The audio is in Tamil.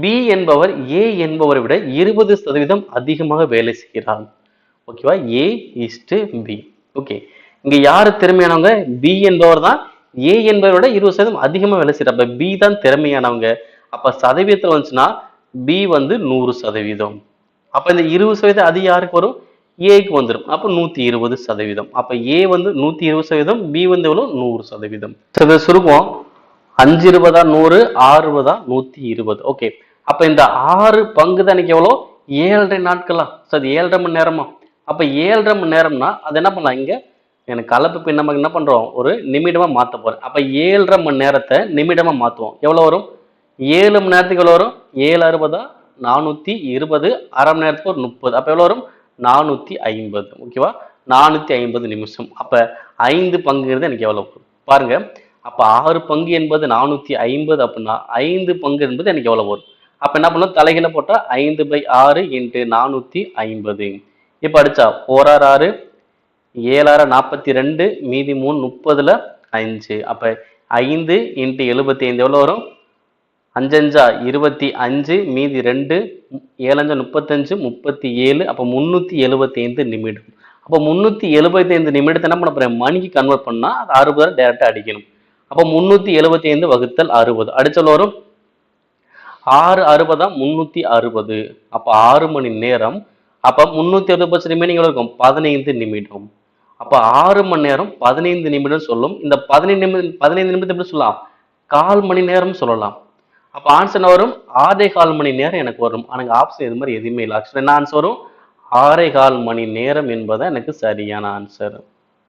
பி என்பவர் ஏ என்பவரை விட இருபது சதவீதம் அதிகமாக வேலை செய்கிறார். ஓகேவா ஏ இஸ்டு பி ஓகே இங்க யாரு திறமையானவங்க? பி என்பவர் தான் ஏ என்பவரை விட இருபது சதவீதம் அதிகமாக வேலை செய்யறார் அப்ப பி தான் திறமையானவங்க. அப்ப சதவீதத்தில் வந்துச்சுன்னா பி வந்து நூறு சதவீதம். அப்ப இந்த இருபது சதவீதம் அது யாருக்கு வரும்? ஏக்கு வந்துடும் அப்ப நூத்தி இருபது சதவீதம். அப்ப ஏ வந்து நூத்தி இருபது சதவீதம் பி வந்து எவ்வளவு? நூறு சதவீதம். So, சுருக்கம் அஞ்சு இருபதா நூறு ஆறு இருபதா நூத்தி இருபது. ஓகே அப்ப இந்த ஆறு பங்கு தான் எனக்கு எவ்வளோ ஏழரை நாட்களா? சரி ஏழரை மணி நேரமா? அப்ப ஏழரை மணி நேரம்னா அது என்ன பண்ணலாம்? இங்க எனக்கு கலப்பு பின் நம்ம என்ன பண்றோம்? ஒரு நிமிடமா மாத்த போறேன். அப்ப ஏழரை மணி நேரத்தை நிமிடமா மாத்துவோம். எவ்வளவு வரும்? ஏழு மணி நேரத்துக்கு எவ்வளோ வரும்? ஏழு அறுபதா? நானூத்தி இருபது. அரை மணி நேரத்துக்கு ஒரு முப்பது. அப்ப எவ்வளவு வரும்? நானூத்தி ஐம்பது. ஓகேவா நானூத்தி ஐம்பது நிமிஷம். அப்ப ஐந்து பங்குங்கிறது எனக்கு எவ்வளவு? பாருங்க. அப்போ ஆறு பங்கு என்பது நானூற்றி ஐம்பது அப்படின்னா ஐந்து பங்கு என்பது எனக்கு எவ்வளோ வரும்? அப்போ என்ன பண்ணலாம் தலைகளை போட்டால் ஐந்து பை ஆறு இன்ட்டு நானூற்றி ஐம்பது. இப்போ அடிச்சா ஓராறு ஆறு ஏழாறு நாற்பத்தி ரெண்டு மீதி மூணு முப்பதில் அஞ்சு. அப்போ ஐந்து இன்ட்டு எழுபத்தி ஐந்து எவ்வளோ வரும்? அஞ்சஞ்சா இருபத்தி அஞ்சு மீதி ரெண்டு ஏழஞ்சா முப்பத்தஞ்சு முப்பத்தி ஏழு. அப்போ முந்நூற்றி எழுபத்தி ஐந்து நிமிடம். அப்போ முந்நூற்றி எழுபத்தி ஐந்து நிமிடத்தை என்ன பண்ண போகிறேன் மணிக்கு கன்வெர்ட் பண்ணால் அது அறுபது டேரெக்டாக அடிக்கணும். அப்போ முந்நூற்றி எழுபத்தி ஐந்து வகுத்தல் அறுபது. அடிச்சல் வரும். ஆறு அறுபதா முந்நூற்றி அறுபது. அப்போ ஆறு மணி நேரம். அப்போ முந்நூற்றி அறுபது பர்சன்ட் எவ்வளவு இருக்கும்? பதினைந்து நிமிடம். அப்போ ஆறு மணி நேரம் பதினைந்து நிமிடம் சொல்லும். இந்த பதினைந்து நிமிடம் பதினைந்து நிமிடம் எப்படி சொல்லலாம்? கால் மணி நேரம் சொல்லலாம். அப்போ ஆன்சர் என்ன வரும்? ஆறே கால் மணி நேரம் எனக்கு வரும். ஆனால் ஆப்ஷன் இது மாதிரி எதுவுமே இல்லை. ஆக்சுவலாக என்ன ஆன்சர் வரும்? ஆறே கால் மணி நேரம் என்பது எனக்கு சரியான ஆன்சர்